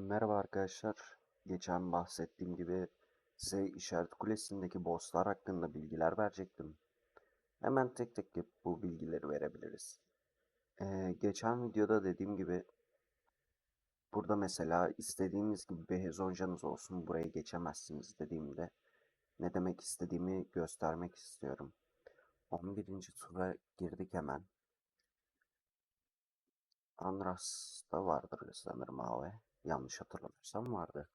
Merhaba arkadaşlar. Geçen bahsettiğim gibi size işaret kulesindeki bosslar hakkında bilgiler verecektim. Hemen tek tek bu bilgileri verebiliriz. Geçen videoda dediğim gibi burada mesela istediğiniz gibi bir hezoncanız olsun burayı geçemezsiniz dediğimde ne demek istediğimi göstermek istiyorum. 11. tura girdik hemen. Anras'ta vardır sanırım AV. Yanlış hatırlamıyorsam vardı.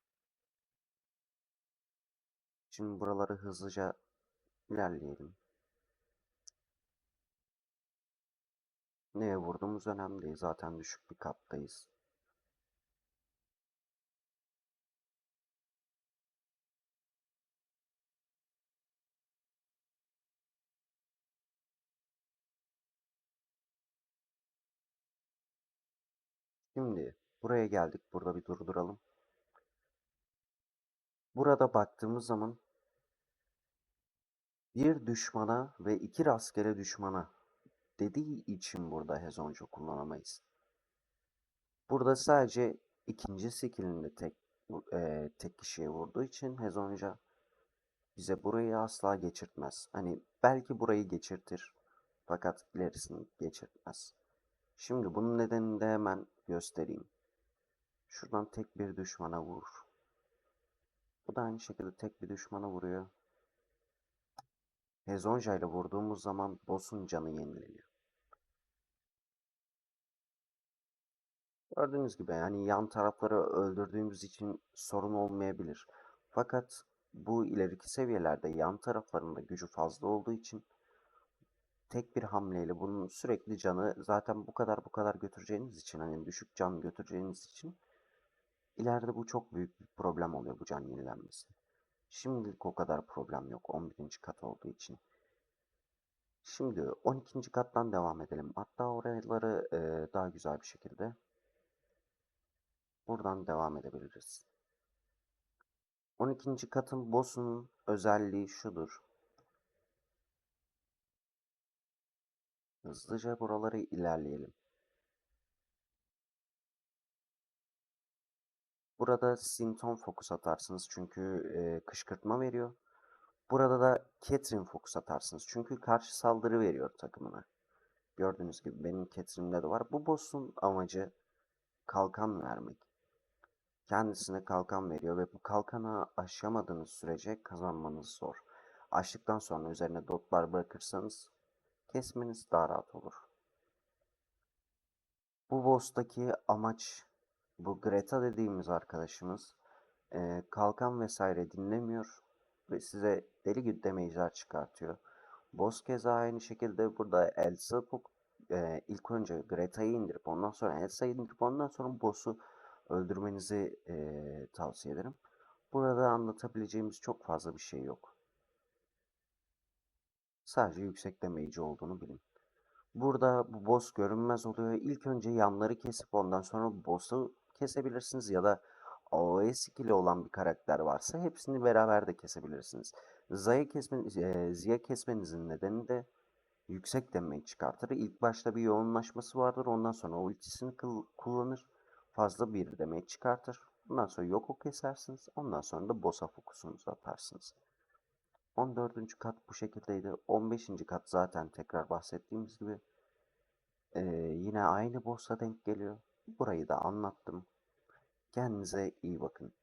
Şimdi buraları hızlıca ilerleyelim. Neye vurduğumuz önemli değil. Zaten düşük bir kattayız. Şimdi buraya geldik. Burada bir durduralım. Burada baktığımız zaman bir düşmana ve iki rastgele düşmana dediği için burada hezonca kullanamayız. Burada sadece ikinci skillinde tek e, tek kişiye vurduğu için hezonca bize burayı asla geçirtmez. Hani belki burayı geçirtir fakat ilerisini geçirtmez. Şimdi bunun nedenini de hemen göstereyim. Şuradan tek bir düşmana vur. Bu da aynı şekilde tek bir düşmana vuruyor. Hezonja ile vurduğumuz zaman boss'un canı yenileniyor. Gördüğünüz gibi yani yan tarafları öldürdüğümüz için sorun olmayabilir. Fakat bu ileriki seviyelerde yan taraflarında gücü fazla olduğu için tek bir hamleyle bunun sürekli canı zaten bu kadar bu kadar götüreceğiniz için hani düşük can götüreceğiniz için ileride bu çok büyük bir problem oluyor bu can yenilenmesi. Şimdilik o kadar problem yok 11. kat olduğu için. Şimdi 12. kattan devam edelim. Hatta oraları e, daha güzel bir şekilde buradan devam edebiliriz. 12. katın boss'unun özelliği şudur. Hızlıca buraları ilerleyelim. Burada Sinton fokus atarsınız çünkü e, kışkırtma veriyor. Burada da Catherine fokus atarsınız çünkü karşı saldırı veriyor takımına. Gördüğünüz gibi benim Catherine'de de var. Bu boss'un amacı kalkan vermek. Kendisine kalkan veriyor ve bu kalkanı aşamadığınız sürece kazanmanız zor. Açtıktan sonra üzerine dotlar bırakırsanız kesmeniz daha rahat olur. Bu boss'taki amaç bu Greta dediğimiz arkadaşımız e, kalkan vesaire dinlemiyor ve size deli gibi damage'ler çıkartıyor. Boss keza aynı şekilde burada Elsa e, ilk önce Greta'yı indirip ondan sonra Elsa'yı indirip ondan sonra boss'u öldürmenizi e, tavsiye ederim. Burada anlatabileceğimiz çok fazla bir şey yok. Sadece yüksek damage olduğunu bilin. Burada bu boss görünmez oluyor. İlk önce yanları kesip ondan sonra boss'u kesebilirsiniz ya da AOE skill'i olan bir karakter varsa hepsini beraber de kesebilirsiniz. Zaya kesmeniz, e, Ziya kesmenizin nedeni de yüksek damage çıkartır. İlk başta bir yoğunlaşması vardır. Ondan sonra ultisini kullanır. Fazla bir damage çıkartır. Ondan sonra Yoko kesersiniz. Ondan sonra da boss'a fokusunuzu atarsınız. 14. kat bu şekildeydi. 15. kat zaten tekrar bahsettiğimiz gibi ee, yine aynı boss'a denk geliyor. Burayı da anlattım. Kendinize iyi bakın.